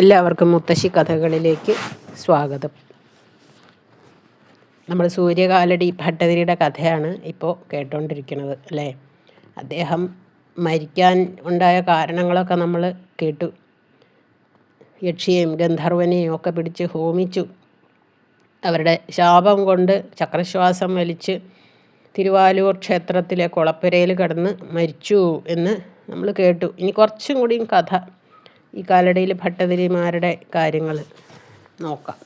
എല്ലാവർക്കും മുത്തശ്ശി കഥകളിലേക്ക് സ്വാഗതം. നമ്മൾ സൂര്യകാലടി ഭട്ടതിരിയുടെ കഥയാണ് ഇപ്പോൾ കേട്ടുകൊണ്ടിരിക്കുന്നത് അല്ലേ? അദ്ദേഹം മരിക്കാൻ ഉണ്ടായ കാരണങ്ങളൊക്കെ നമ്മൾ കേട്ടു. യക്ഷിയെയും ഗന്ധർവനെയും ഒക്കെ പിടിച്ച് ഹോമിച്ചു. അവരുടെ ശാപം കൊണ്ട് ചക്രശ്വാസം വലിച്ച് തിരുവാലൂർ ക്ഷേത്രത്തിലെ കുളപ്പുരയിൽ കിടന്ന് മരിച്ചു എന്ന് നമ്മൾ കേട്ടു. ഇനി കുറച്ചും കൂടിയും കഥ ഈ കാലടിയിൽ ഭട്ടതിരിമാരുടെ കാര്യങ്ങൾ നോക്കാം.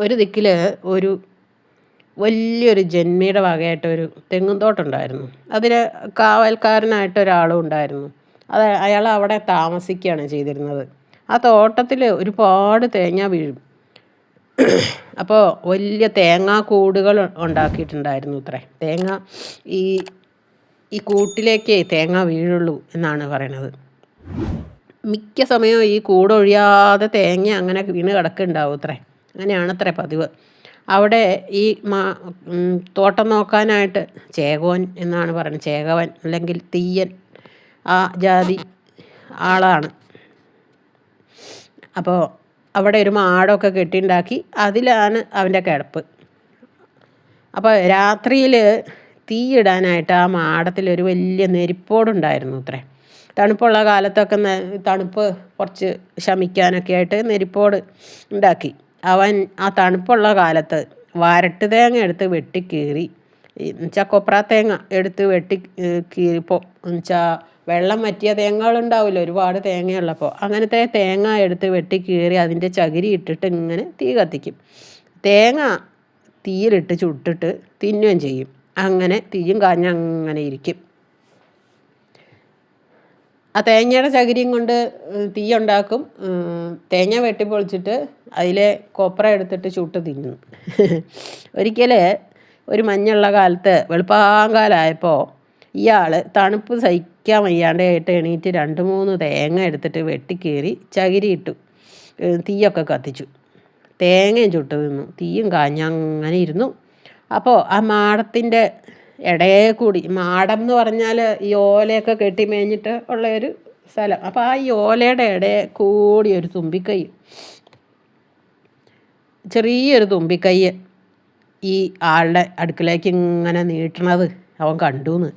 ഒരു ദിക്കിൽ ഒരു വലിയൊരു ജന്മിയുടെ വകയായിട്ടൊരു തെങ്ങും തോട്ടമുണ്ടായിരുന്നു അതിന് കാവൽക്കാരനായിട്ട് ഒരാളും ഉണ്ടായിരുന്നു. അത് അയാൾ അവിടെ താമസിക്കുകയാണ് ചെയ്തിരുന്നത്. ആ തോട്ടത്തിൽ ഒരുപാട് തേങ്ങ വീഴും. അപ്പോൾ വലിയ തേങ്ങാ കൂടുകൾ ഉണ്ടാക്കിയിട്ടുണ്ടായിരുന്നു ഇത്രേ. തേങ്ങ ഈ ഈ കൂട്ടിലേക്കേ തേങ്ങ വീഴുള്ളൂ എന്നാണ് പറയണത് മിക്ക സമയവും ഈ കൂടൊഴിയാതെ തേങ്ങ അങ്ങനെ വീണ് കിടക്കുന്നുണ്ടാവും അത്രേ. അങ്ങനെയാണ് പതിവ്. അവിടെ ഈ മാ തോട്ടം നോക്കാനായിട്ട് ചേകോൻ എന്നാണ് പറയുന്നത്. ചേകവൻ അല്ലെങ്കിൽ തീയൻ ആ ജാതി ആളാണ്. അപ്പോൾ അവിടെ ഒരു മാടൊക്കെ കെട്ടിണ്ടാക്കി അതിലാണ് അവന്റെ കിടപ്പ്. അപ്പോൾ രാത്രിയിൽ തീയിടാനായിട്ട് ആ മാടത്തിൽ ഒരു വലിയ നെരിപ്പോടുണ്ടായിരുന്നു അത്രേ. തണുപ്പുള്ള കാലത്തൊക്കെ തണുപ്പ് കുറച്ച് ശമിക്കാനൊക്കെ ആയിട്ട് നെരിപ്പോട് ഉണ്ടാക്കി. അവൻ ആ തണുപ്പുള്ള കാലത്ത് വരട്ട് തേങ്ങ എടുത്ത് വെട്ടിക്കീറി എന്നുവെച്ചാൽ കൊപ്ര തേങ്ങ എടുത്ത് വെട്ടി കീറിപ്പോൾ എന്നുവെച്ചാൽ വെള്ളം വറ്റിയ തേങ്ങകളുണ്ടാവില്ല ഒരുപാട് തേങ്ങയുള്ളപ്പോൾ അങ്ങനത്തെ തേങ്ങ എടുത്ത് വെട്ടി കീറി അതിന്റെ ചകിരി ഇട്ടിട്ട് ഇങ്ങനെ തീ കത്തിക്കും. തേങ്ങ തീയിലിട്ട് ചുട്ടിട്ട് തിന്നുകയും ചെയ്യും. അങ്ങനെ തീയും കാഞ്ഞങ്ങനെ ഇരിക്കും. ആ തേങ്ങയുടെ ചകിരിയും കൊണ്ട് തീ ഉണ്ടാക്കും. തേങ്ങ വെട്ടിപ്പൊളിച്ചിട്ട് അതിലെ കൊപ്ര എടുത്തിട്ട് ചുട്ട് തിന്നും. ഒരിക്കൽ ഒരു മഞ്ഞുള്ള കാലത്ത് വെളുപ്പാങ്കാലായപ്പോൾ ഇയാൾ തണുപ്പ് സഹിക്കാൻ വയ്യാണ്ടായിട്ട് എണീറ്റ് രണ്ട് മൂന്ന് തേങ്ങ എടുത്തിട്ട് വെട്ടിക്കേറി ചകിരി ഇട്ടു തീയൊക്കെ കത്തിച്ചു. തേങ്ങയും ചുട്ട് തിന്നു. തീയും കാഞ്ഞങ്ങനെ ഇരുന്നു. അപ്പോൾ ആ മാടത്തിന്റെ ഇടയെ കൂടി. മാടം എന്ന് പറഞ്ഞാൽ ഈ ഓലയൊക്കെ കെട്ടി മേഞ്ഞിട്ട് ഉള്ള ഒരു സ്ഥലം. അപ്പോൾ ആ ഈ ഓലയുടെ ഇടയെ കൂടി ഒരു തുമ്പിക്കൈ. ചെറിയൊരു തുമ്പിക്കൈ ഈ ആളുടെ അടുക്കളേക്ക് ഇങ്ങനെ നീട്ടണത് അവൻ കണ്ടുന്ന്.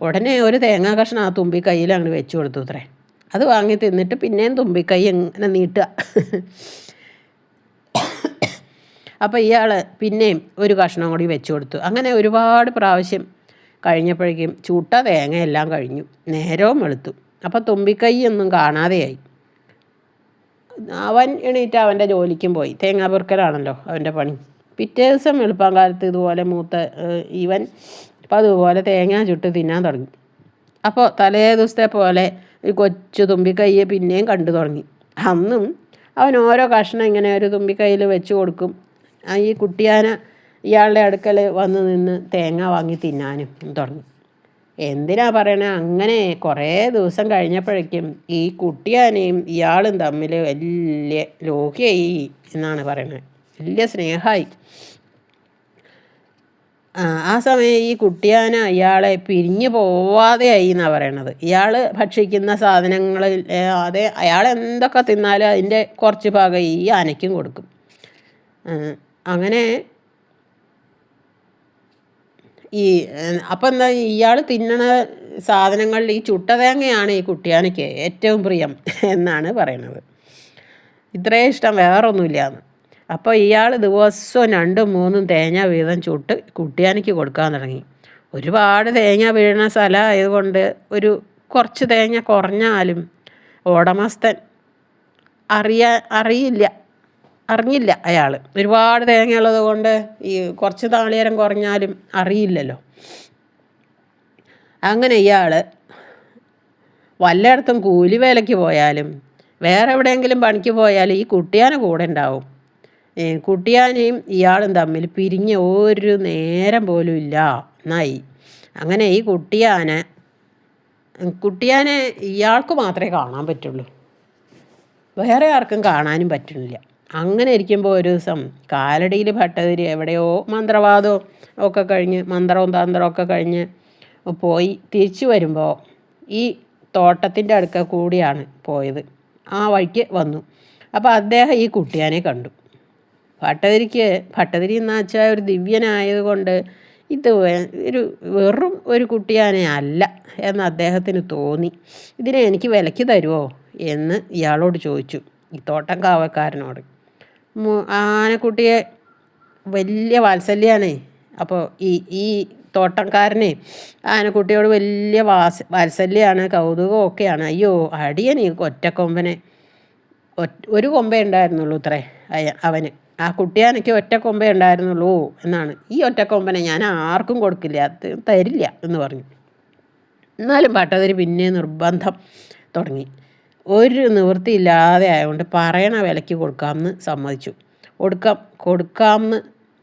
ഉടനെ ഒരു തേങ്ങാ കഷ്ണം ആ തുമ്പിക്കൈയിൽ അങ്ങോട്ട് വെച്ചു കൊടുത്തു അത്രേ. അത് വാങ്ങി തിന്നിട്ട് പിന്നെയും തുമ്പിക്കൈ ഇങ്ങനെ നീട്ടുക. അപ്പോൾ ഇയാൾ പിന്നെയും ഒരു കഷ്ണം കൂടി വെച്ചു കൊടുത്തു. അങ്ങനെ ഒരുപാട് പ്രാവശ്യം കഴിഞ്ഞപ്പോഴേക്കും ചുട്ട തേങ്ങയെല്ലാം കഴിഞ്ഞു. നേരവും വെളുത്തു. അപ്പോൾ തുമ്പിക്കൈയൊന്നും കാണാതെയായി. അവൻ എണീറ്റ് അവന്റെ ജോലിക്കും പോയി. തേങ്ങ പെറുക്കലാണല്ലോ അവന്റെ പണി. പിറ്റേ ദിവസം വെളുപ്പാൻ കാലത്ത് ഇതുപോലെ മൂത്ത ഇവൻ അപ്പം അതുപോലെ തേങ്ങ ചുട്ട് തിന്നാൻ തുടങ്ങി. അപ്പോൾ തലേ ദിവസത്തെ പോലെ ഒരു കൊച്ചു തുമ്പിക്കൈയെ പിന്നെയും കണ്ടു തുടങ്ങി. അന്നും അവൻ ഓരോ കഷ്ണം ഇങ്ങനെ ഒരു തുമ്പിക്കൈയിൽ വെച്ച് കൊടുക്കും. ഈ കുട്ടിയാന ഇയാളുടെ അടുക്കൽ വന്ന് നിന്ന് തേങ്ങ വാങ്ങി തിന്നാനും തുടങ്ങി. എന്തിനാ പറയണ? അങ്ങനെ കുറേ ദിവസം കഴിഞ്ഞപ്പോഴേക്കും ഈ കുട്ടിയാനയും ഇയാളും തമ്മിൽ വലിയ ലോഹ്യായി എന്നാണ് പറയണത് വലിയ സ്നേഹമായി ആ സമയം ഈ കുട്ടിയാന ഇയാളെ പിരിഞ്ഞു പോവാതെയായി എന്നാണ് പറയണത്. ഇയാൾ ഭക്ഷിക്കുന്ന സാധനങ്ങളിൽ അതെ അയാൾ എന്തൊക്കെ തിന്നാലും അതിന്റെ കുറച്ച് ഭാഗം ഈ ആനയ്ക്കും കൊടുക്കും. അങ്ങനെ ഈ അപ്പം എന്താ ഇയാൾ തിന്നണ സാധനങ്ങളിൽ ഈ ചുട്ട തേങ്ങയാണ് ഈ കുട്ടിയാനയ്ക്ക് ഏറ്റവും പ്രിയം എന്നാണ് പറയുന്നത് ഇത്രയും ഇഷ്ടം വേറൊന്നുമില്ലാന്ന്. അപ്പോൾ ഇയാൾ ദിവസവും രണ്ടും മൂന്നും തേങ്ങ വീതം ചുട്ട് കുട്ടിയാനയ്ക്ക് കൊടുക്കാൻ തുടങ്ങി. ഒരുപാട് തേങ്ങ വീഴുന്ന സ്ഥലമായതുകൊണ്ട് ഒരു കുറച്ച് തേങ്ങ കുറഞ്ഞാലും ഉടമസ്ഥൻ അറിയാ അറിയില്ല. അറിഞ്ഞില്ല അയാൾ ഒരുപാട് തേങ്ങയുള്ളത് കൊണ്ട് ഈ കുറച്ച് താളിയേരം കുറഞ്ഞാലും അറിയില്ലല്ലോ. അങ്ങനെ ഇയാൾ വല്ലയിടത്തും കൂലി വേലയ്ക്ക് പോയാലും വേറെ എവിടെയെങ്കിലും പണിക്ക് പോയാൽ ഈ കുട്ടിയാന കൂടെ ഉണ്ടാവും. കുട്ടിയാനയും ഇയാളും തമ്മിൽ പിരിഞ്ഞ ഒരു നേരം പോലും ഇല്ല. എന്നായി അങ്ങനെ ഈ കുട്ടിയാനെ കുട്ടിയാനെ ഇയാൾക്ക് മാത്രമേ കാണാൻ പറ്റുള്ളൂ. വേറെ ആർക്കും കാണാനും പറ്റുന്നില്ല. അങ്ങനെ ഇരിക്കുമ്പോൾ ഒരു ദിവസം കാലടിയിൽ ഭട്ടതിരി എവിടെയോ മന്ത്രവാദവും ഒക്കെ കഴിഞ്ഞ് മന്ത്രവും തന്ത്രവും ഒക്കെ കഴിഞ്ഞ് പോയി തിരിച്ചു വരുമ്പോൾ ഈ തോട്ടത്തിന്റെ അടുക്ക കൂടിയാണ് പോയത്. ആ വഴിക്ക് വന്നു. അപ്പോൾ അദ്ദേഹം ഈ കുട്ടിയാനെ കണ്ടു. ഭട്ടതിരിക്ക് ഭട്ടതിരി എന്ന് വെച്ചാൽ ഒരു ദിവ്യനായതുകൊണ്ട് ഇത് ഒരു വെറും ഒരു കുട്ടിയാനെ അല്ല എന്ന് അദ്ദേഹത്തിന് തോന്നി. ഇതിനെ എനിക്ക് വിലക്ക് തരുമോ എന്ന് ഇയാളോട് ചോദിച്ചു. ഈ തോട്ടം കാവക്കാരനോട് ആനക്കുട്ടിയെ വലിയ വാത്സല്യമാണ് അപ്പോൾ ഈ ഈ തോട്ടക്കാരനെ ആനക്കുട്ടിയോട് വലിയ വാസ് വാത്സല്യമാണ് കൗതുകമൊക്കെയാണ്. അയ്യോ അടിയൻ ഈ ഒറ്റക്കൊമ്പനെ. ഒരു കൊമ്പേ ഉണ്ടായിരുന്നുള്ളൂ ഇത്രേ അവന്. ആ കുട്ടിയാനയ്ക്ക് ഒറ്റ കൊമ്പേ ഉണ്ടായിരുന്നുള്ളൂ എന്നാണ്. ഈ ഒറ്റക്കൊമ്പനെ ഞാൻ ആർക്കും കൊടുക്കില്ല തരില്ല എന്ന് പറഞ്ഞു. എന്നാലും പട്ടതിരി പിന്നെ നിർബന്ധം തുടങ്ങി. ഒരു നിവൃത്തിയില്ലാതെ ആയതുകൊണ്ട് പറയണ വിലയ്ക്ക് കൊടുക്കാമെന്ന് സമ്മതിച്ചു. കൊടുക്കാം കൊടുക്കാമെന്ന്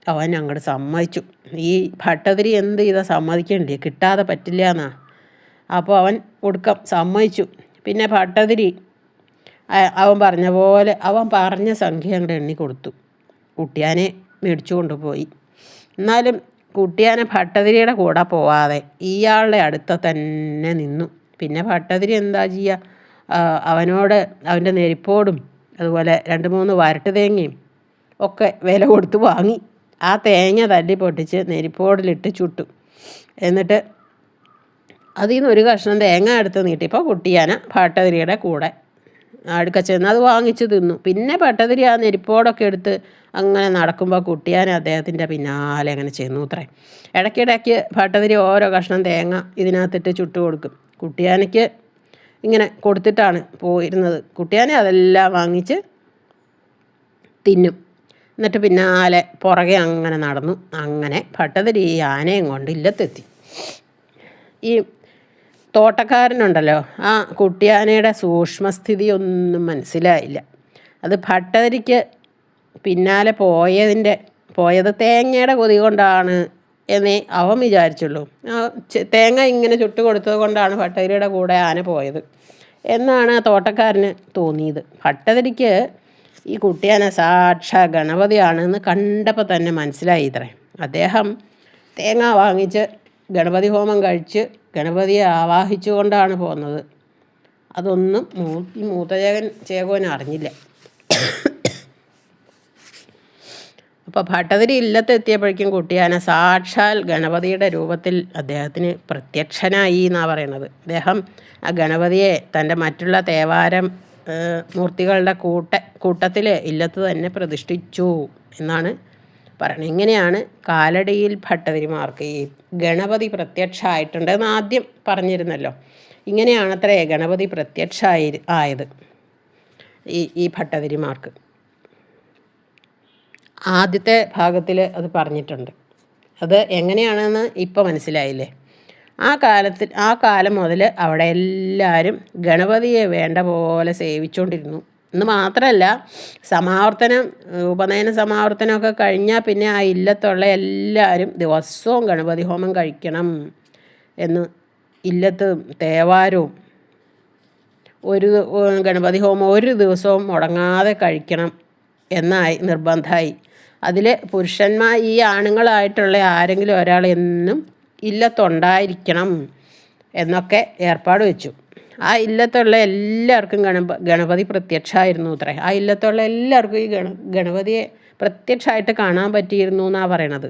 അവൻ അങ്ങോട്ട് സമ്മതിച്ചു. ഈ ഭട്ടതിരി എന്ത് ചെയ്താൽ സമ്മതിക്കണ്ടേ? കിട്ടാതെ പറ്റില്ല എന്നാ. അപ്പോൾ അവൻ കൊടുക്കാം സമ്മതിച്ചു. പിന്നെ ഭട്ടതിരി അവൻ പറഞ്ഞ പോലെ അവൻ പറഞ്ഞ സംഖ്യ അങ്ങോട്ട് എണ്ണി കൊടുത്തു. കുട്ടിയാനെ മേടിച്ചു കൊണ്ടുപോയി. എന്നാലും കുട്ടിയാനെ ഭട്ടതിരിയുടെ കൂടെ പോവാതെ ഇയാളുടെ അടുത്ത തന്നെ നിന്നു. പിന്നെ ഭട്ടതിരി എന്താ ചെയ്യുക അവനോട് അവന്റെ നെരിപ്പോടും അതുപോലെ രണ്ട് മൂന്ന് വരട്ട് തേങ്ങയും ഒക്കെ വില കൊടുത്ത് വാങ്ങി. ആ തേങ്ങ തല്ലി പൊട്ടിച്ച് നെരിപ്പോടിലിട്ട് ചുട്ടു. എന്നിട്ട് അതിൽ നിന്ന് ഒരു കഷ്ണം തേങ്ങ എടുത്ത് നീട്ടിയപ്പോൾ കുട്ടിയാന ഭട്ടതിരിയുടെ കൂടെ അടുക്ക ചെന്ന് അത് വാങ്ങിച്ച് തിന്നു. പിന്നെ പട്ടതിരി ആ നെരിപ്പോടൊക്കെ എടുത്ത് അങ്ങനെ നടക്കുമ്പോൾ കുട്ടിയാൻ അദ്ദേഹത്തിന്റെ പിന്നാലെ അങ്ങനെ ചെന്നു അത്രേ. ഇടയ്ക്കിടയ്ക്ക് ഭട്ടതിരി ഓരോ കഷ്ണം തേങ്ങ ഇതിനകത്തിട്ട് ചുട്ടു കൊടുക്കും. കുട്ടിയാനയ്ക്ക് ഇങ്ങനെ കൊടുത്തിട്ടാണ് പോയിരുന്നത്. കുട്ടിയാനെ അതെല്ലാം വാങ്ങിച്ച് തിന്നും. എന്നിട്ട് പിന്നാലെ പുറകെ അങ്ങനെ നടന്നു. അങ്ങനെ ഭട്ടതിരി ഈ ആനയും കൊണ്ട് ഇല്ലത്തെത്തി. ഈ തോട്ടക്കാരനുണ്ടല്ലോ ആ കുട്ടിയാനയുടെ സൂക്ഷ്മസ്ഥിതി ഒന്നും മനസ്സിലായില്ല. അത് ഭട്ടതിരിക്ക് പിന്നാലെ പോയതിന്റെ പോയത് തേങ്ങയുടെ കൊതി കൊണ്ടാണ് എന്നേ അവൻ വിചാരിച്ചുള്ളൂ. തേങ്ങ ഇങ്ങനെ ചുട്ട് കൊടുത്തത് കൊണ്ടാണ് ഭട്ടതിരിയുടെ കൂടെ ആന പോയത്. എന്നാണ് ആ തോട്ടക്കാരന് തോന്നിയത്. ഭട്ടതിരിക്ക് ഈ കുട്ടിയാന സാക്ഷാ ഗണപതിയാണെന്ന് കണ്ടപ്പോൾ തന്നെ മനസ്സിലായി ഇത്രേ. അദ്ദേഹം തേങ്ങ വാങ്ങിച്ച് ഗണപതി ഹോമം കഴിച്ച് ഗണപതിയെ ആവാഹിച്ചുകൊണ്ടാണ് പോകുന്നത് അതൊന്നും മൂ ഈ മൂത്തജേകൻ ചേകോൻ അറിഞ്ഞില്ല. അപ്പോൾ ഭട്ടതിരി ഇല്ലത്തെത്തിയപ്പോഴേക്കും കുട്ടിയാന സാക്ഷാൽ ഗണപതിയുടെ രൂപത്തിൽ അദ്ദേഹത്തിന് പ്രത്യക്ഷനായി എന്നാണ് പറയുന്നത്. അദ്ദേഹം ആ ഗണപതിയെ തന്റെ മറ്റുള്ള തേവാരം മൂർത്തികളുടെ കൂട്ട കൂട്ടത്തിൽ ഇല്ലത്ത് തന്നെ പ്രതിഷ്ഠിച്ചു എന്നാണ് പറയുന്നത്. ഇങ്ങനെയാണ് കാലടിയിൽ ഭട്ടതിരിമാർക്ക് ഈ ഗണപതി പ്രത്യക്ഷമായിട്ടുണ്ട് എന്ന് ആദ്യം പറഞ്ഞിരുന്നല്ലോ. ഇങ്ങനെയാണത്രേ ഗണപതി പ്രത്യക്ഷമായി ആയത് ഈ ഈ ഭട്ടതിരിമാർക്ക്. ആദ്യത്തെ ഭാഗത്തിൽ അത് പറഞ്ഞിട്ടുണ്ട്. അത് എങ്ങനെയാണെന്ന് ഇപ്പോൾ മനസ്സിലായില്ലേ? ആ കാലത്തിൽ ആ കാലം മുതൽ അവിടെ എല്ലാവരും ഗണപതിയെ വേണ്ട പോലെ സേവിച്ചുകൊണ്ടിരുന്നു എന്ന് മാത്രമല്ല സമാവർത്തനം ഉപനയന സമാവർത്തനമൊക്കെ കഴിഞ്ഞാൽ പിന്നെ ആ ഇല്ലത്തുള്ള എല്ലാവരും ദിവസവും ഗണപതി ഹോമം കഴിക്കണം എന്ന് ഇല്ലത്ത് തേവാരവും ഒരു ഗണപതി ഹോമം ഒരു ദിവസവും മുടങ്ങാതെ കഴിക്കണം എന്നായി നിർബന്ധമായി. അതിൽ പുരുഷന്മാർ ഈ ആണുങ്ങളായിട്ടുള്ള ആരെങ്കിലും ഒരാൾ എന്നും ഇല്ലത്തുണ്ടായിരിക്കണം എന്നൊക്കെ ഏർപ്പാട് വെച്ചു. ആ ഇല്ലത്തുള്ള എല്ലാവർക്കും ഗണപ ഗണപതി പ്രത്യക്ഷമായിരുന്നു അത്രേ. ആ ഇല്ലത്തുള്ള എല്ലാവർക്കും ഈ ഗണ ഗണപതിയെ പ്രത്യക്ഷമായിട്ട് കാണാൻ പറ്റിയിരുന്നു എന്നാണ് പറയണത്.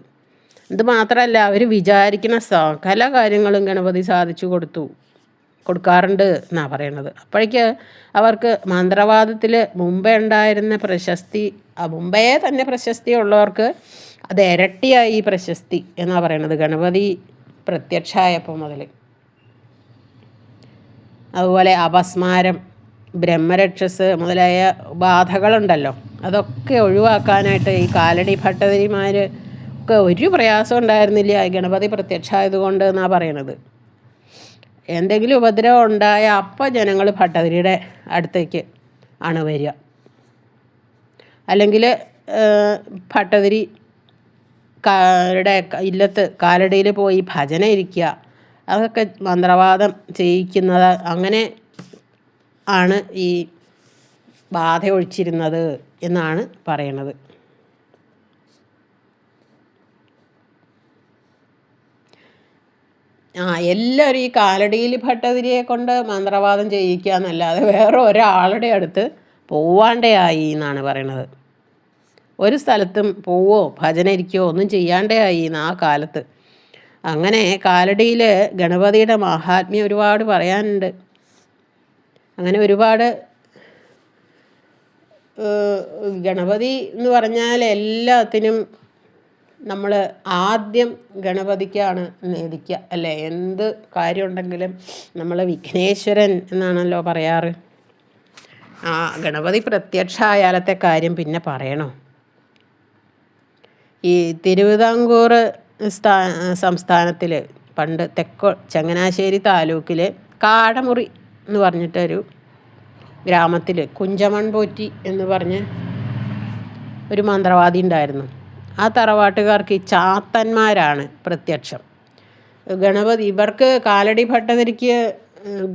ഇത് മാത്രമല്ല അവർ വിചാരിക്കുന്ന സകല കാര്യങ്ങളും ഗണപതി സാധിച്ചു കൊടുത്തു. കൊടുക്കാറുണ്ട് എന്നാണ് പറയണത്. അപ്പോഴേക്ക് അവർക്ക് മന്ത്രവാദത്തിൽ മുമ്പേ ഉണ്ടായിരുന്ന പ്രശസ്തി മുമ്പേ തന്നെ പ്രശസ്തി ഉള്ളവർക്ക് അത് ഇരട്ടിയായി പ്രശസ്തി എന്നാണ് പറയണത് ഗണപതി പ്രത്യക്ഷമായപ്പോൾ മുതൽ. അതുപോലെ അപസ്മാരം ബ്രഹ്മരക്ഷസ് മുതലായ ബാധകളുണ്ടല്ലോ. അതൊക്കെ ഒഴിവാക്കാനായിട്ട് ഈ കാലടി ഭട്ടതിരിമാർ ഒക്കെ ഒരു പ്രയാസം ഉണ്ടായിരുന്നില്ല ഗണപതി പ്രത്യക്ഷമായതുകൊണ്ട് എന്നാണ് പറയണത്. എന്തെങ്കിലും ഉപദ്രവം ഉണ്ടായ അപ്പം ജനങ്ങൾ ഭട്ടതിരിയുടെ അടുത്തേക്ക് ആണ് വരിക. അല്ലെങ്കിൽ ഭട്ടതിരി കാരുടെ ഇല്ലത്ത് കാലടിയിൽ പോയി ഭജന ഇരിക്കുക. അതൊക്കെ മന്ത്രവാദം ചെയ്യിക്കുന്നത് അങ്ങനെ ആണ് ഈ ബാധ ഒഴിച്ചിരുന്നത് എന്നാണ് പറയണത്. ആ എല്ലാവരും ഈ കാലടിയിൽ ഭട്ടതിരിയെ കൊണ്ട് മന്ത്രവാദം ചെയ്യിക്കുക എന്നല്ലാതെ വേറെ ഒരാളുടെ അടുത്ത് പോവാണ്ടയായി എന്നാണ് പറയണത്. ഒരു സ്ഥലത്തും പോവോ ഭജന ഇരിക്കുകയോ ഒന്നും ചെയ്യാണ്ടയായി എന്ന് ആ കാലത്ത്. അങ്ങനെ കാലടിയിൽ ഗണപതിയുടെ മഹാത്മ്യം ഒരുപാട് പറയാനുണ്ട്. അങ്ങനെ ഒരുപാട് ഗണപതി എന്ന് പറഞ്ഞാൽ എല്ലാത്തിനും നമ്മൾ ആദ്യം ഗണപതിക്കാണ് നേദിക്കുക അല്ലേ? എന്ത് കാര്യമുണ്ടെങ്കിലും നമ്മൾ വിഘ്നേശ്വരൻ എന്നാണല്ലോ പറയാറ്. ആ ഗണപതി പ്രത്യക്ഷായാലത്തെ കാര്യം പിന്നെ പറയണോ? ഈ തിരുവിതാംകൂർ സ്ഥാ സംസ്ഥാനത്തിൽ പണ്ട് തെക്കോ ചങ്ങനാശ്ശേരി താലൂക്കിൽ കാടമുറി എന്ന് പറഞ്ഞിട്ടൊരു ഗ്രാമത്തിൽ കുഞ്ചമൺ പോറ്റി എന്ന് പറഞ്ഞ് ഒരു മന്ത്രവാദി ഉണ്ടായിരുന്നു. ആ തറവാട്ടുകാർക്ക് ഈ ചാത്തന്മാരാണ് പ്രത്യക്ഷം. ഗണപതി ഇവർക്ക് കാലടി ഭട്ടതിരിക്ക്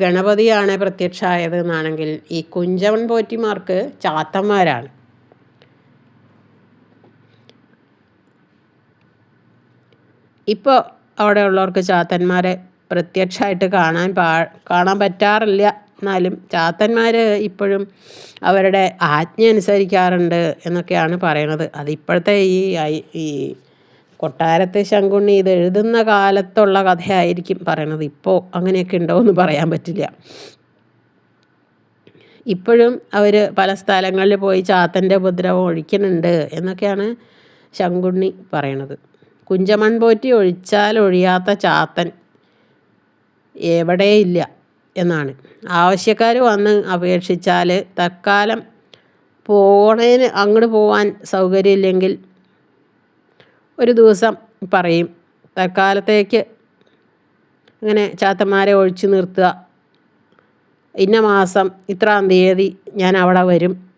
ഗണപതിയാണ് പ്രത്യക്ഷമായത് എന്നാണെങ്കിൽ ഈ കുഞ്ചവൻ പോറ്റിമാർക്ക് ചാത്തന്മാരാണ്. ഇപ്പോൾ അവിടെ ഉള്ളവർക്ക് ചാത്തന്മാരെ പ്രത്യക്ഷമായിട്ട് കാണാൻ പാ കാണാൻ പറ്റാറില്ല. എന്നാലും ചാത്തന്മാർ ഇപ്പോഴും അവരുടെ ആജ്ഞ അനുസരിക്കാറുണ്ട് എന്നൊക്കെയാണ് പറയണത്. അതിപ്പോഴത്തെ ഈ ഈ കൊട്ടാരത്തെ ശങ്കുണ്ണി ഇത് എഴുതുന്ന കാലത്തുള്ള കഥയായിരിക്കും പറയണത്. ഇപ്പോൾ അങ്ങനെയൊക്കെ ഉണ്ടോ എന്ന് പറയാൻ പറ്റില്ല. ഇപ്പോഴും അവർ പല സ്ഥലങ്ങളിൽ പോയി ചാത്തന്റെ ഉപദ്രവം ഒഴിക്കുന്നുണ്ട് എന്നൊക്കെയാണ് ശങ്കുണ്ണി പറയണത്. കുഞ്ചമൺ പോറ്റി ഒഴിച്ചാൽ ഒഴിയാത്ത ചാത്തൻ എവിടെയില്ല എന്നാണ്. ആവശ്യക്കാർ വന്ന് അപേക്ഷിച്ചാൽ തൽക്കാലം പോണേന് അങ്ങോട്ട് പോകാൻ സൗകര്യമില്ലെങ്കിൽ ഒരു ദിവസം പറയും. തൽക്കാലത്തേക്ക് ഇങ്ങനെ ചാത്തന്മാരെ ഒഴിച്ചു നിർത്തുക. ഇന്ന മാസം ഇത്രാം തീയതി ഞാൻ അവിടെ വരും.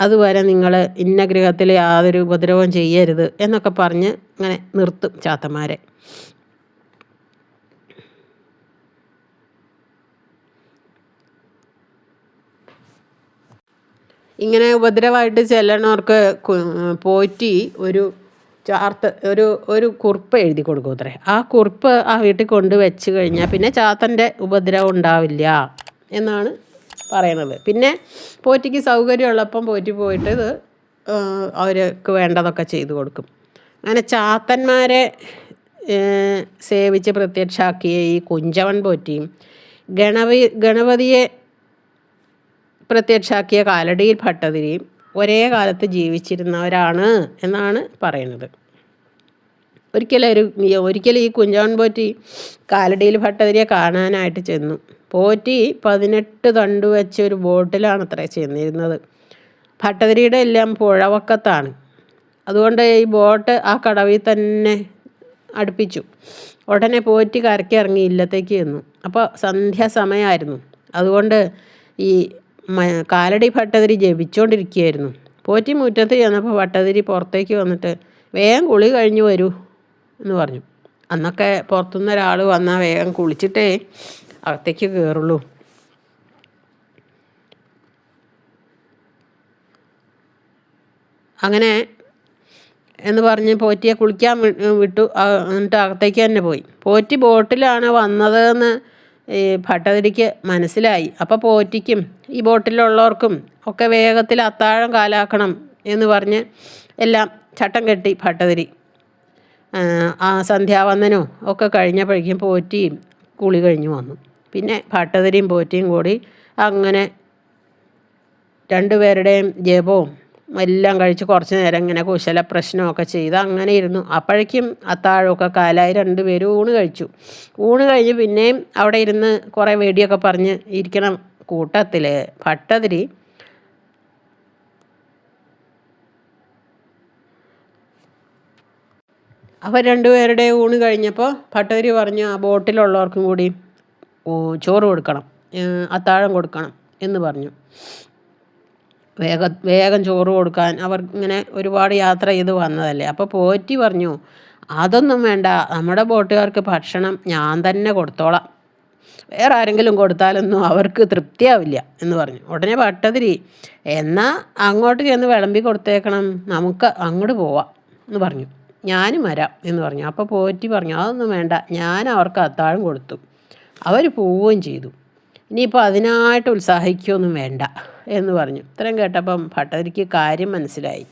അതുവരെ നിങ്ങൾ ഇന്ന ഗൃഹത്തിൽ യാതൊരു ഉപദ്രവവും ചെയ്യരുത് എന്നൊക്കെ പറഞ്ഞ് ഇങ്ങനെ നിർത്തും ചാത്തന്മാരെ. ഇങ്ങനെ ഉപദ്രവമായിട്ട് ചെല്ലണവർക്ക് പോറ്റി ഒരു ചാർത്ത ഒരു ഒരു കുറിപ്പ് എഴുതി കൊടുക്കും അത്രേ. ആ കുറിപ്പ് ആ വീട്ടിൽ കൊണ്ട് വെച്ച് കഴിഞ്ഞാൽ പിന്നെ ചാത്തന്റെ ഉപദ്രവം ഉണ്ടാവില്ല എന്നാണ് പറയുന്നത് പിന്നെ പോറ്റിക്ക് സൗകര്യമുള്ളപ്പം പോറ്റി പോയിട്ട് ഇത് അവർക്ക് വേണ്ടതൊക്കെ ചെയ്തു കൊടുക്കും. അങ്ങനെ ചാത്തന്മാരെ സേവിച്ച് പ്രത്യക്ഷാക്കിയ ഈ കുഞ്ചവൻ പോറ്റിയും ഗണപതി ഗണപതിയെ പ്രത്യക്ഷാക്കിയ കാലടിയിൽ ഭട്ടതിരിയും ഒരേ കാലത്ത് ജീവിച്ചിരുന്നവരാണ് എന്നാണ് പറയുന്നത്. ഒരിക്കലും ഒരു ഒരിക്കലും ഈ കുഞ്ചാൻ പോറ്റി കാലടിയിൽ ഭട്ടതിരിയെ കാണാനായിട്ട് ചെന്നു. പോറ്റി പതിനെട്ട് തണ്ട് വെച്ച ഒരു ബോട്ടിലാണ് അത്ര ചെന്നിരുന്നത്. ഭട്ടതിരിയുടെ എല്ലാം പുഴവക്കത്താണ്. അതുകൊണ്ട് ഈ ബോട്ട് ആ കടവിൽ തന്നെ അടുപ്പിച്ചു. ഉടനെ പോറ്റി കരയ്ക്ക് ഇറങ്ങി ഇല്ലത്തേക്ക് ചെന്നു. അപ്പോൾ സന്ധ്യാസമയമായിരുന്നു. അതുകൊണ്ട് ഈ കാലടി ഭട്ടതിരി ജപിച്ചുകൊണ്ടിരിക്കുകയായിരുന്നു പോറ്റി മുറ്റത്ത് ചെന്നപ്പോൾ ഭട്ടതിരി പുറത്തേക്ക് വന്നിട്ട് വേഗം കുളി കഴിഞ്ഞ് വരൂ എന്ന് പറഞ്ഞു. അന്നൊക്കെ പുറത്തുനിന്ന് ഒരാൾ വന്നാൽ വേഗം കുളിച്ചിട്ടേ അകത്തേക്ക് കയറുള്ളൂ അങ്ങനെ എന്ന് പറഞ്ഞ് പോറ്റിയെ കുളിക്കാൻ വിട്ടു. എന്നിട്ട് അകത്തേക്ക് തന്നെ പോയി. പോറ്റി ബോട്ടിലാണ് വന്നതെന്ന് ഈ ഭട്ടതിരിക്ക് മനസ്സിലായി. അപ്പോൾ പോറ്റിക്കും ഈ ബോട്ടിലുള്ളവർക്കും ഒക്കെ വേഗത്തിൽ അത്താഴം കാലാക്കണം എന്ന് പറഞ്ഞ് എല്ലാം ചട്ടം കെട്ടി ഭട്ടതിരി. ആ സന്ധ്യാവന്ദനവും ഒക്കെ കഴിഞ്ഞപ്പോഴേക്കും പോറ്റിയും കുളി കഴിഞ്ഞു വന്നു. പിന്നെ ഭട്ടതിരിയും പോറ്റിയും കൂടി അങ്ങനെ രണ്ടുപേരുടെയും ജപവും എല്ലാം കഴിച്ച് കുറച്ച് നേരം ഇങ്ങനെ കുശല പ്രശ്നമൊക്കെ ചെയ്ത് അങ്ങനെ ഇരുന്നു. അപ്പോഴേക്കും അത്താഴമൊക്കെ കാലായി രണ്ടുപേരും ഊണ് കഴിച്ചു. ഊണ് കഴിഞ്ഞ് പിന്നെയും അവിടെ ഇരുന്ന് കുറേ വേടിയൊക്കെ പറഞ്ഞ് ഇരിക്കണം കൂട്ടത്തിൽ ഭട്ടതിരി. അവർ രണ്ടുപേരുടെ ഊണ് കഴിഞ്ഞപ്പോൾ ഭട്ടതിരി പറഞ്ഞു ആ ബോട്ടിലുള്ളവർക്കും കൂടി ചോറ് കൊടുക്കണം അത്താഴം കൊടുക്കണം എന്ന് പറഞ്ഞു. വേഗം വേഗം ചോറ് കൊടുക്കാൻ അവർ ഇങ്ങനെ ഒരുപാട് യാത്ര ചെയ്ത് വന്നതല്ലേ. അപ്പോൾ പോറ്റി പറഞ്ഞു അതൊന്നും വേണ്ട നമ്മുടെ ബോട്ടുകാർക്ക് ഭക്ഷണം ഞാൻ തന്നെ കൊടുത്തോളാം. വേറെ ആരെങ്കിലും കൊടുത്താലൊന്നും അവർക്ക് തൃപ്തിയാവില്ല എന്ന് പറഞ്ഞു. ഉടനെ പട്ടതിരി എന്നാൽ അങ്ങോട്ട് ചെന്ന് വിളമ്പി കൊടുത്തേക്കണം നമുക്ക് അങ്ങോട്ട് പോവാം എന്ന് പറഞ്ഞു. ഞാനും വരാം എന്ന് പറഞ്ഞു. അപ്പോൾ പോറ്റി പറഞ്ഞു അതൊന്നും വേണ്ട ഞാൻ അവർക്ക് അത്താഴം കൊടുത്തു. അവർ പോവുകയും ചെയ്തു. ഇനിയിപ്പോൾ അതിനായിട്ട് ഉത്സാഹിക്കുകയൊന്നും വേണ്ട എന്ന് പറഞ്ഞു. ഇത്രയും കേട്ടപ്പം ഭട്ടതിരിക്ക് കാര്യം മനസ്സിലായി.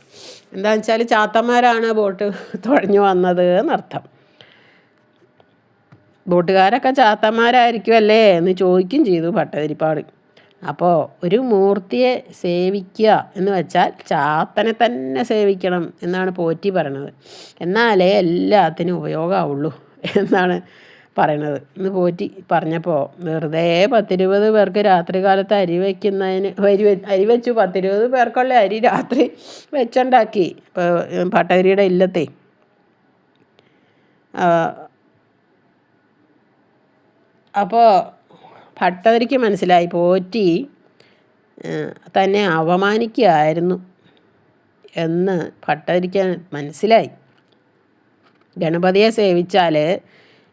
എന്താണെന്ന് വെച്ചാൽ ചാത്തന്മാരാണ് ബോട്ട് തുഴഞ്ഞു വന്നത് എന്നർത്ഥം. ബോട്ടുകാരൊക്കെ ചാത്തമാരായിരിക്കും അല്ലേ എന്ന് ചോദിക്കും ചെയ്തു ഭട്ടതിരിപ്പാട്. അപ്പോൾ ഒരു മൂർത്തിയെ സേവിക്കുക എന്ന് വെച്ചാൽ ചാത്തനെ തന്നെ സേവിക്കണം എന്നാണ് പോറ്റി പറയണത് എന്നാലേ എല്ലാത്തിനും ഉപയോഗമാവുള്ളൂ എന്നാണ് പറയണത്. ഇന്ന് പോറ്റി പറഞ്ഞപ്പോൾ വെറുതെ പത്തിരുപത് പേർക്ക് രാത്രി കാലത്ത് അരി വയ്ക്കുന്നതിന് അരി അരി വെച്ചു. പത്തിരുപത് പേർക്കുള്ള അരി രാത്രി വെച്ചുണ്ടാക്കി. പട്ടകരിയുടെ ഇല്ലത്തെ. അപ്പോൾ ഭട്ടതിരിക്ക് മനസ്സിലായി. പോറ്റി തന്നെ അവമാനിക്കുകയായിരുന്നു എന്ന് ഭട്ടതിരിക്കാൻ മനസ്സിലായി. ഗണപതിയെ സേവിച്ചാൽ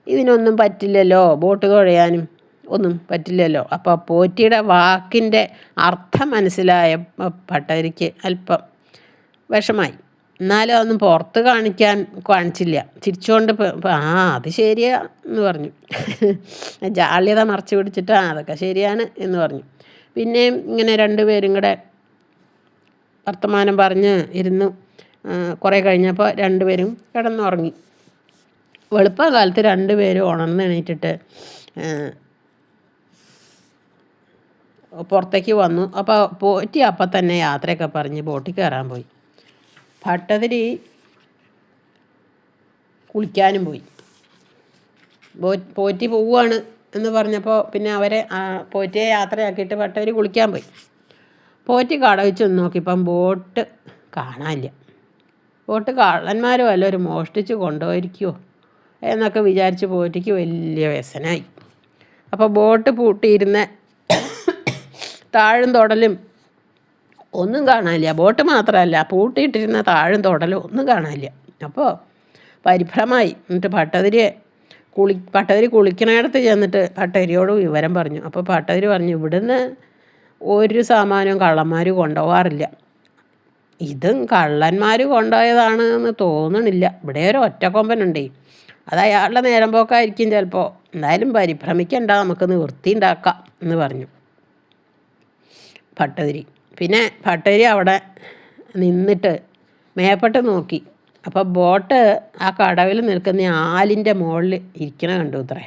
ഇതിനൊന്നും പറ്റില്ലല്ലോ ബോട്ട് തുഴയാനും ഒന്നും പറ്റില്ലല്ലോ. അപ്പോൾ പോറ്റിയുടെ വാക്കിന്റെ അർത്ഥം മനസ്സിലായ ഭട്ടതിരിക്ക് അല്പം വിഷമായി. എന്നാലും അതൊന്നും പുറത്ത് കാണിക്കാൻ കാണിച്ചില്ല. ചിരിച്ചുകൊണ്ട് ആ അത് ശരിയാ എന്ന് പറഞ്ഞു. ജാള്യത മറച്ചു പിടിച്ചിട്ട് ആ അതൊക്കെ ശരിയാണ് എന്ന് പറഞ്ഞു. പിന്നെയും ഇങ്ങനെ രണ്ടുപേരും കൂടെ വർത്തമാനം പറഞ്ഞ് ഇരുന്നു. കുറേ കഴിഞ്ഞപ്പോൾ രണ്ടുപേരും കിടന്നുറങ്ങി. വെളുപ്പകാലത്ത് രണ്ടുപേരും ഉണർന്ന് എണീറ്റിട്ട് പുറത്തേക്ക് വന്നു. അപ്പോൾ പോറ്റി അപ്പം തന്നെ യാത്രയൊക്കെ പറഞ്ഞ് ബോട്ടിൽ കയറാൻ പോയി. ഭട്ടതിരി കുളിക്കാനും പോയി. പോറ്റി പോവുകയാണ് എന്ന് പറഞ്ഞപ്പോൾ പിന്നെ അവരെ പോറ്റിയെ യാത്രയാക്കിയിട്ട് ഭട്ടതിരി കുളിക്കാൻ പോയി. പോറ്റി കടവിച്ച് നോക്കിയപ്പം ബോട്ട് കാണാനില്ല. ബോട്ട് കള്ളന്മാരും ഒരു മോഷ്ടിച്ച് കൊണ്ടുപോയിരിക്കുമോ എന്നൊക്കെ വിചാരിച്ച് പോറ്റിക്ക് വലിയ വ്യസനായി. അപ്പോൾ ബോട്ട് പൂട്ടിയിരുന്ന താഴും തൊടലും ഒന്നും കാണാനില്ല. ബോട്ട് മാത്രമല്ല പൂട്ടിയിട്ടിരുന്ന താഴും തൊടലും ഒന്നും കാണാനില്ല. അപ്പോൾ പരിഭ്രമായി. എന്നിട്ട് ഭട്ടതിരിയെ കുളി പട്ടതിരി കുളിക്കണയിടത്ത് ചെന്നിട്ട് പട്ടതിരിയോട് വിവരം പറഞ്ഞു. അപ്പോൾ പട്ടതിരി പറഞ്ഞു ഇവിടുന്ന് ഒരു സാമാനവും കള്ളന്മാർ കൊണ്ടുപോകാറില്ല ഇതും കള്ളന്മാർ കൊണ്ടുപോയതാണ് എന്ന് തോന്നണില്ല. ഇവിടെ ഒരു ഒറ്റക്കൊമ്പനുണ്ടേ. അത് അയാളുടെ നേരം പോക്കായിരിക്കും ചിലപ്പോൾ എന്തായാലും പരിഭ്രമിക്കണ്ട നമുക്ക് നിവൃത്തി ഉണ്ടാക്കാം എന്ന് പറഞ്ഞു. ഭട്ടതിരി. പിന്നെ ഭട്ടതിരി അവിടെ നിന്നിട്ട് മേപ്പെട്ട് നോക്കി. അപ്പോൾ ബോട്ട് ആ കടവിൽ നിൽക്കുന്ന ആലിന്റെ മുകളിൽ ഇരിക്കണ കണ്ടു അത്രേ.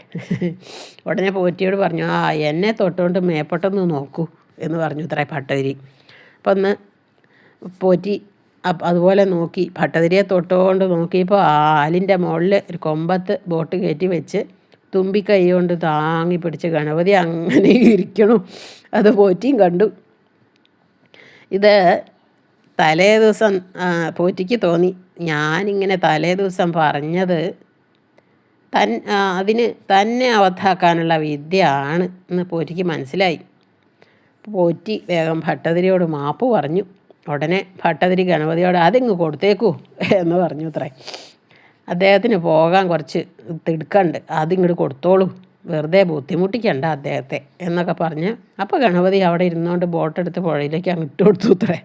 ഉടനെ പോറ്റിയോട് പറഞ്ഞു ആ എന്നെ തൊട്ടുകൊണ്ട് മേപ്പെട്ടൊന്ന് നോക്കൂ എന്ന് പറഞ്ഞു അത്രേ ഭട്ടതിരി. അപ്പം ഒന്ന് പോറ്റി അതുപോലെ നോക്കി. ഭട്ടതിരിയെ തൊട്ടുകൊണ്ട് നോക്കിയപ്പോൾ ആലിന്റെ മുകളിൽ ഒരു കൊമ്പത്ത് ബോട്ട് കയറ്റി വെച്ച് തുമ്പിക്കൈ കൊണ്ട് താങ്ങി പിടിച്ച് ഗണപതി അങ്ങനെ ഇരിക്കണം. അത് പോറ്റിയും കണ്ടു. ഇത് തലേ ദിവസം പോറ്റിക്ക് തോന്നി. ഞാനിങ്ങനെ തലേ ദിവസം പറഞ്ഞത് തൻ അതിന് തന്നെ അവധാക്കാനുള്ള വിദ്യയാണ് എന്ന് പോറ്റിക്ക് മനസ്സിലായി. പോറ്റി വേഗം ഭട്ടതിരിയോട് മാപ്പ് പറഞ്ഞു. ഉടനെ ഭട്ടതിരി ഗണപതിയോട് അതിങ്ങ് കൊടുത്തേക്കൂ എന്ന് പറഞ്ഞു അത്രേ അദ്ദേഹത്തിന് പോകാൻ കുറച്ച് തിടുക്കണ്ട്. അതിങ്ങോട്ട് കൊടുത്തോളൂ. വെറുതെ ബുദ്ധിമുട്ടിക്കണ്ട അദ്ദേഹത്തെ എന്നൊക്കെ പറഞ്ഞ് അപ്പോൾ ഗണപതി അവിടെ ഇരുന്നുകൊണ്ട് ബോട്ടെടുത്ത് പുഴയിലേക്ക് അങ്ങ് ഇട്ട് കൊടുത്തു അത്രേ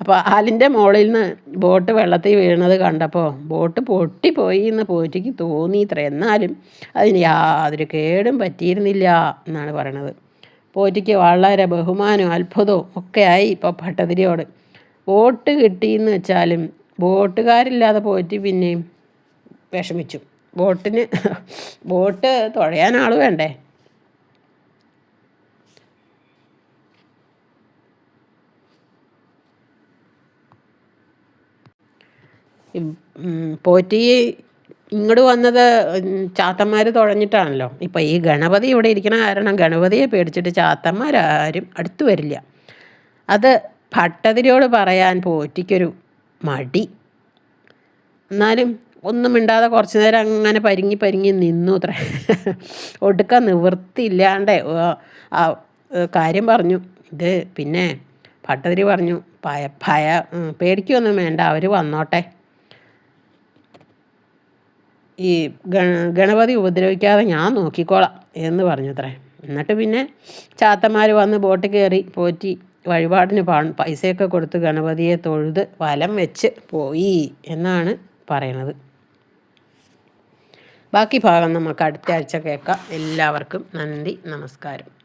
അപ്പോൾ ആലിന്റെ മുകളിൽ നിന്ന് ബോട്ട് വെള്ളത്തിൽ വീണത് കണ്ടപ്പോൾ ബോട്ട് പൊട്ടിപ്പോയി എന്ന് പോറ്റിക്ക് തോന്നി ഇത്ര. എന്നാലും അതിന് യാതൊരു കേടും പറ്റിയിരുന്നില്ല എന്നാണ് പറയണത്. പോറ്റിക്ക് വളരെ ബഹുമാനവും അത്ഭുതവും ഒക്കെയായി ഇപ്പോൾ ഭട്ടതിരിയോട്. വോട്ട് കിട്ടിയെന്ന് വെച്ചാലും വോട്ടുകാരില്ലാതെ പോറ്റി പിന്നെയും വിഷമിച്ചു. വോട്ടിന് വോട്ട് തുഴയാൻ ആൾ വേണ്ടേ? പോറ്റി ഇങ്ങോട്ട് വന്നത് ചാത്തന്മാർ തുഴഞ്ഞിട്ടാണല്ലോ. ഇപ്പം ഈ ഗണപതി ഇവിടെ ഇരിക്കണ കാരണം ഗണപതിയെ പേടിച്ചിട്ട് ചാത്തന്മാരാരും അടുത്തു വരില്ല. അത് ഭട്ടതിരിയോട് പറയാൻ പോറ്റിക്കൊരു മടി. എന്നാലും ഒന്നും മിണ്ടാതെ കുറച്ച് നേരം അങ്ങനെ പരിങ്ങി പരിങ്ങി നിന്നു അത്ര. ഒടുക്ക നിവൃത്തിയില്ലാണ്ട് ആ കാര്യം പറഞ്ഞു. ഇത് പിന്നെ ഭട്ടതിരി പറഞ്ഞു ഭയ ഭയ പേടിക്കൊന്നും വേണ്ട അവർ വന്നോട്ടെ. ഈ ഗണപതി ഉപദ്രവിക്കാതെ ഞാൻ നോക്കിക്കോളാം എന്ന് പറഞ്ഞത്രേ. എന്നിട്ട് പിന്നെ ചാത്തന്മാർ വന്ന് ബോട്ട് കയറി പോറ്റി വഴിപാടിന് പൈസയൊക്കെ കൊടുത്ത് ഗണപതിയെ തൊഴുത് വലം വെച്ച് പോയി എന്നാണ് പറയണത്. ബാക്കി ഭാഗം നമുക്ക് അടുത്ത ആഴ്ച കേൾക്കാം. എല്ലാവർക്കും നന്ദി നമസ്കാരം.